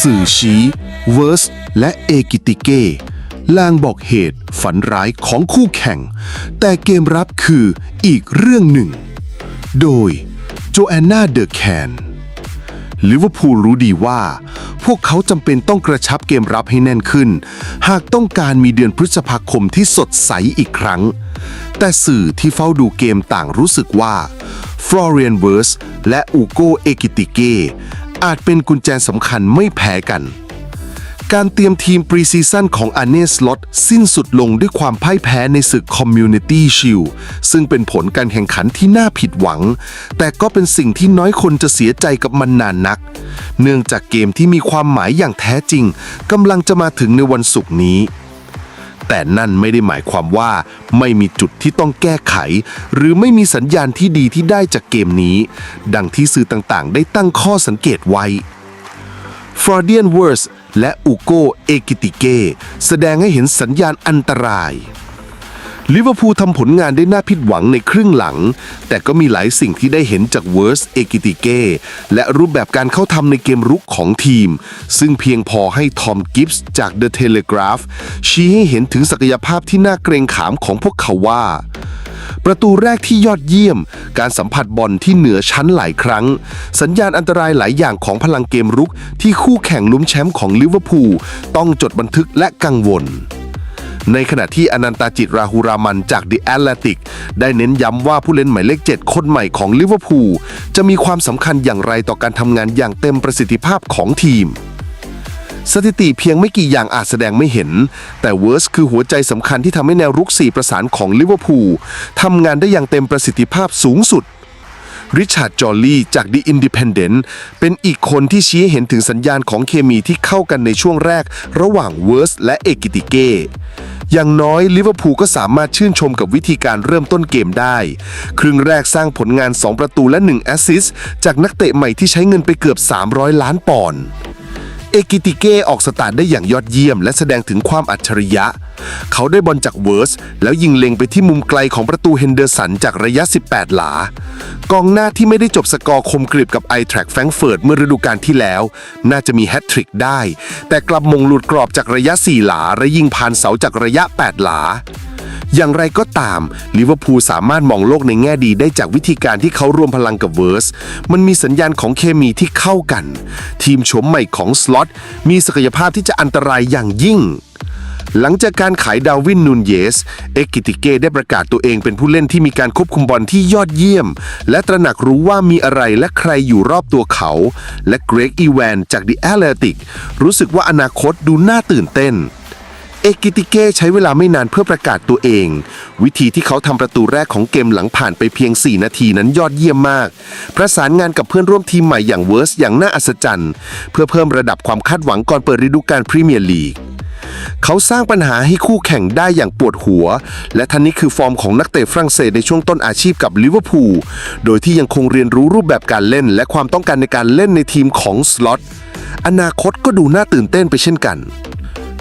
สื่อชี้เวิร์สและเอกิติเกลางบอกเหตุฝันร้ายของคู่แข่ง แต่เกมรับคืออีกเรื่องหนึ่ง โดยโจแอนนาเดอะแคนลิเวอร์พูลรู้ดีว่า พวกเขาจำเป็นต้องกระชับเกมรับให้แน่นขึ้น หากต้องการมีเดือนพฤษภาคมที่สดใสอีกครั้ง แต่สื่อที่เฝ้าดูเกมต่างรู้สึกว่าฟลอเรียนเวิร์สและอูโกเอกิติเก อาจเป็นกุญแจสำคัญไม่แพ้กัน การเตรียมทีมปรีซีซั่นของอันเนสลอตสิ้นสุดลงด้วยความพ่ายแพ้ในศึกคอมมูนิตี้ชิลซึ่งเป็นผลการแข่งขันที่น่าผิดหวัง แต่ก็เป็นสิ่งที่น้อยคนจะเสียใจกับมันนานนัก เนื่องจากเกมที่มีความหมายอย่างแท้จริงกำลังจะมาถึงในวันศุกร์นี้ แต่นั่นไม่ได้หมายความว่า ไม่มีจุดที่ต้องแก้ไข หรือไม่มีสัญญาณที่ดีที่ได้จากเกมนี้ ดังที่สื่อต่างๆ ได้ตั้งข้อสังเกตไว้ฟรอเดียนเวิร์สและอูโกเอกิติเกแสดงให้เห็นสัญญาณอันตราย ลิเวอร์พูลทำผลงานได้น่าผิดหวังในครึ่งหลัง แต่ก็มีหลายสิ่งที่ได้เห็นจากเวิร์สเอกิติเกและรูปแบบการเข้าทำในเกมรุกของทีม ซึ่งเพียงพอให้ทอมกิฟส์จาก The Telegraph ชี้ให้เห็นถึงศักยภาพที่น่าเกรงขามของพวกเขาว่าประตูแรกที่ยอดเยี่ยม การสัมผัสบอลที่เหนือชั้นหลายครั้ง สัญญาณอันตรายหลายอย่างของพลังเกมรุก ที่คู่แข่งลุ้มแชมป์ของลิเวอร์พูลต้องจดบันทึกและกังวล ในขณะที่อนันตาจิตราหูรามันจาก The Athletic ได้เน้นย้ำว่าผู้เล่นหมายเลข 7 คนใหม่ของลิเวอร์พูลจะมีความสำคัญอย่างไรต่อการทำงานอย่างเต็มประสิทธิภาพของทีมสถิติเพียงไม่กี่อย่างอาจแสดงไม่เห็น แต่เวิร์สคือหัวใจสำคัญที่ทำให้แนวรุก4ประสานของลิเวอร์พูลทำงานได้อย่างเต็มประสิทธิภาพสูงสุด ริชาร์ด จอลลี่จาก The Independent เป็นอีกคนที่ชี้เห็นถึงสัญญาณของเคมีที่เข้ากันในช่วงแรกระหว่างเวิร์สและเอกิติเก้ อย่างน้อยลิเวอร์พูลก็สามารถชื่นชมกับวิธีการเริ่มต้นเกมได้ ครึ่งแรกสร้างผลงาน 2 ประตูและ 1 แอสซิสต์จากนักเตะใหม่ที่ใช้เงินไปเกือบ 300 ล้านปอนด์ เอกิติเก้ออกสตาร์ทได้อย่างยอดเยี่ยม และแสดงถึงความอัจฉริยะ เขาได้บอลจากเวิร์ส แล้วยิงเล็งไปที่มุมไกลของประตูเฮนเดอร์สันจากระยะ 18 หลา กองหน้าที่ไม่ได้จบสกอร์คมกริบกับไอแทร็กแฟรงเฟิร์ตเมื่อฤดูกาลที่แล้ว น่าจะมีแฮตทริกได้ แต่กลับมงหลุดกรอบจากระยะ 4 หลาและยิงผ่านเสาจากระยะ 8 หลา อย่างไรก็ตามลิเวอร์พูลสามารถมองโลกในแง่ดีได้จากวิธีการที่เขารวมพลังกับเวิร์ส มันมีสัญญาณของเคมีที่เข้ากัน ทีมโฉมใหม่ของสล็อตมีศักยภาพที่จะอันตรายอย่างยิ่งหลังจากการขายดาวินนูนเยส เอกกิติเก้ได้ประกาศตัวเองเป็นผู้เล่นที่มีการควบคุมบอลที่ยอดเยี่ยม และตระหนักรู้ว่ามีอะไรและใครอยู่รอบตัวเขา และเกรกอีแวนจาก The Athletic รู้สึกว่าอนาคตดูน่าตื่นเต้น เอกิติเก้ใช้เวลาไม่นานเพื่อประกาศตัวเอง วิธีที่เขาทำประตูแรกของเกมหลังผ่านไปเพียง 4 นาทีนั้นยอดเยี่ยมมาก ประสานงานกับเพื่อนร่วมทีมใหม่อย่างเวิร์สอย่างน่าอัศจรรย์ เพื่อเพิ่มระดับความคาดหวังก่อนเปิดฤดูกาลพรีเมียร์ลีกเขาสร้างปัญหาให้คู่แข่งได้อย่างปวดหัว และท่านนี้คือฟอร์มของนักเตะฝรั่งเศสในช่วงต้นอาชีพกับลิเวอร์พูลโดยที่ยังคงเรียนรู้รูปแบบการเล่น และความต้องการในการเล่นในทีมของสล็อตอนาคตก็ดูน่าตื่นเต้นไปเช่นกัน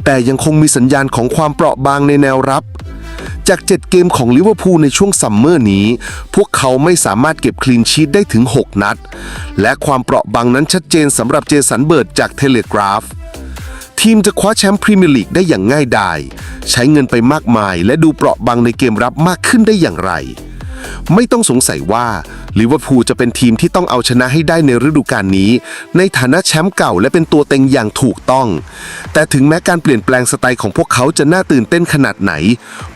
แต่ยังคงมีสัญญาณของความเปราะบางในแนวรับ จาก 7 เกมของลิเวอร์พูลในช่วงซัมเมอร์นี้ พวกเขาไม่สามารถเก็บคลีนชีตได้ถึง 6 นัด และความเปราะบางนั้นชัดเจนสำหรับเจสันเบิร์ดจากเทเลกราฟทีมจะคว้าแชมป์พรีเมียร์ลีกได้อย่างง่ายดายใช้เงินไปมากมาย และดูเปราะบางในเกมรับมากขึ้นได้อย่างไร ไม่ต้องสงสัยว่า ลิเวอร์พูลจะเป็นทีมที่ต้องเอาชนะให้ได้ในฤดูกาลนี้ ในฐานะแชมป์เก่าและเป็นตัวเต็งอย่างถูกต้อง แต่ถึงแม้การเปลี่ยนแปลงสไตล์ของพวกเขาจะน่าตื่นเต้นขนาดไหน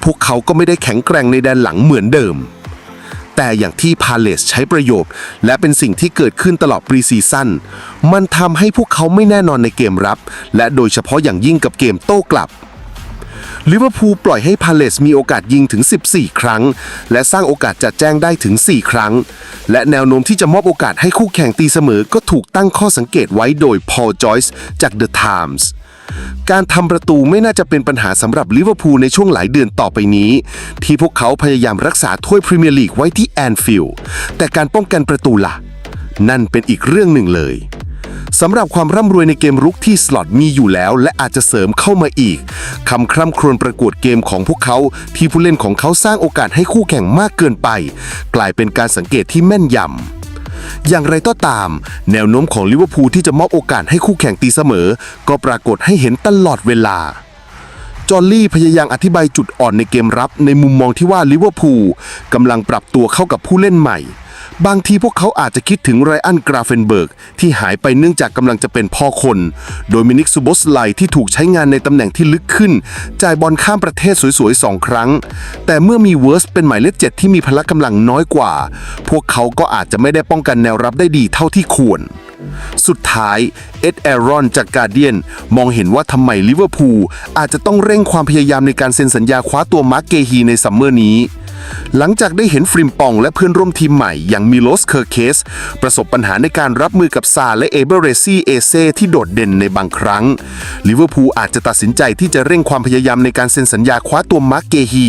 พวกเขาก็ไม่ได้แข็งแกร่งในแดนหลังเหมือนเดิม แต่อย่างที่พาเลสใช้ประโยชน์ และเป็นสิ่งที่เกิดขึ้นตลอดปรีซีซั่นมันทำให้พวกเขาไม่แน่นอนในเกมรับ และโดยเฉพาะอย่างยิ่งกับเกมโต้กลับ ลิเวอร์พูลปล่อยให้พาเลสมีโอกาสยิงถึง 14 ครั้ง และสร้างโอกาสจัดแจ้งได้ถึง 4 ครั้ง และแนวโน้มที่จะมอบโอกาสให้คู่แข่งตีเสมอก็ถูกตั้งข้อสังเกตไว้โดยพอลจอยส์จาก The Times การทำประตูไม่น่าจะเป็นปัญหาสำหรับลิเวอร์พูลในช่วงหลายเดือนต่อไปนี้ ที่พวกเขาพยายามรักษาถ้วยพรีเมียร์ลีกไว้ที่แอนฟิลด์แต่การป้องกันประตูล่ะ นั่นเป็นอีกเรื่องหนึ่งเลย สำหรับความร่ำรวยในเกมรุกที่สล็อตมีอยู่แล้ว และอาจจะเสริมเข้ามาอีกคำคร่ำครวญประกวดเกมของพวกเขาที่ผู้เล่นของเขาสร้างโอกาสให้คู่แข่งมากเกินไป กลายเป็นการสังเกตที่แม่นยำอย่างไรก็ตาม แนวโน้มของลิเวอร์พูลที่จะมอบโอกาสให้คู่แข่งตีเสมอ ก็ปรากฏให้เห็นตลอดเวลา จอห์นลี่พยายามอธิบายจุดอ่อนในเกมรับในมุมมองที่ว่าลิเวอร์พูลกำลังปรับตัวเข้ากับผู้เล่นใหม่ บางทีพวกเขาอาจจะคิดถึงไรอันกราเฟนเบิร์กที่หายไปเนื่องจากกำลังจะเป็นพ่อคน โดมินิกซูบสไลที่ถูกใช้งานในตำแหน่งที่ลึกขึ้น จ่ายบอลข้ามประเทศสวยๆสองครั้ง แต่เมื่อมีเวิร์สเป็นหมายเลขเจ็ดที่มีพละกำลังน้อยกว่า พวกเขาก็อาจจะไม่ได้ป้องกันแนวรับได้ดีเท่าที่ควรสุดท้าย เอ็ดแอรอนจากกาเดียน มองเห็นว่าทำไมลิเวอร์พูลอาจจะต้องเร่งความพยายามในการเซ็นสัญญาคว้าตัวมาร์กเกฮีในซัมเมอร์นี้ หลังจากได้เห็นฟริมปองและเพื่อนร่วมทีมใหม่อย่างมิโลสเคอร์เคส ประสบปัญหาในการรับมือกับซาและเอเบเรซี่เอเซที่โดดเด่นในบางครั้งลิเวอร์พูลอาจจะตัดสินใจที่จะเร่งความพยายามในการเซ็นสัญญาคว้าตัวมาร์กเกฮี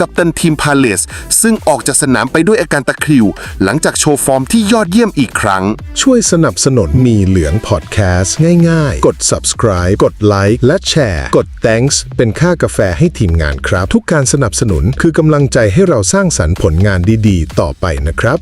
กับตันทีมพาเลส ซึ่งออกจากสนามไปด้วยอาการตะคริว หลังจากโชว์ฟอร์มที่ยอดเยี่ยมอีกครั้ง ช่วยสนับสนุนมีเหลืองพอดแคสต์ง่ายๆ กด subscribe กดไลค์และแชร์กด thanks เป็นค่ากาแฟให้ทีมงานครับ ทุกการสนับสนุนคือกำลังใจให้เราสร้างสรรค์ผลงานดีๆ ต่อไปนะครับ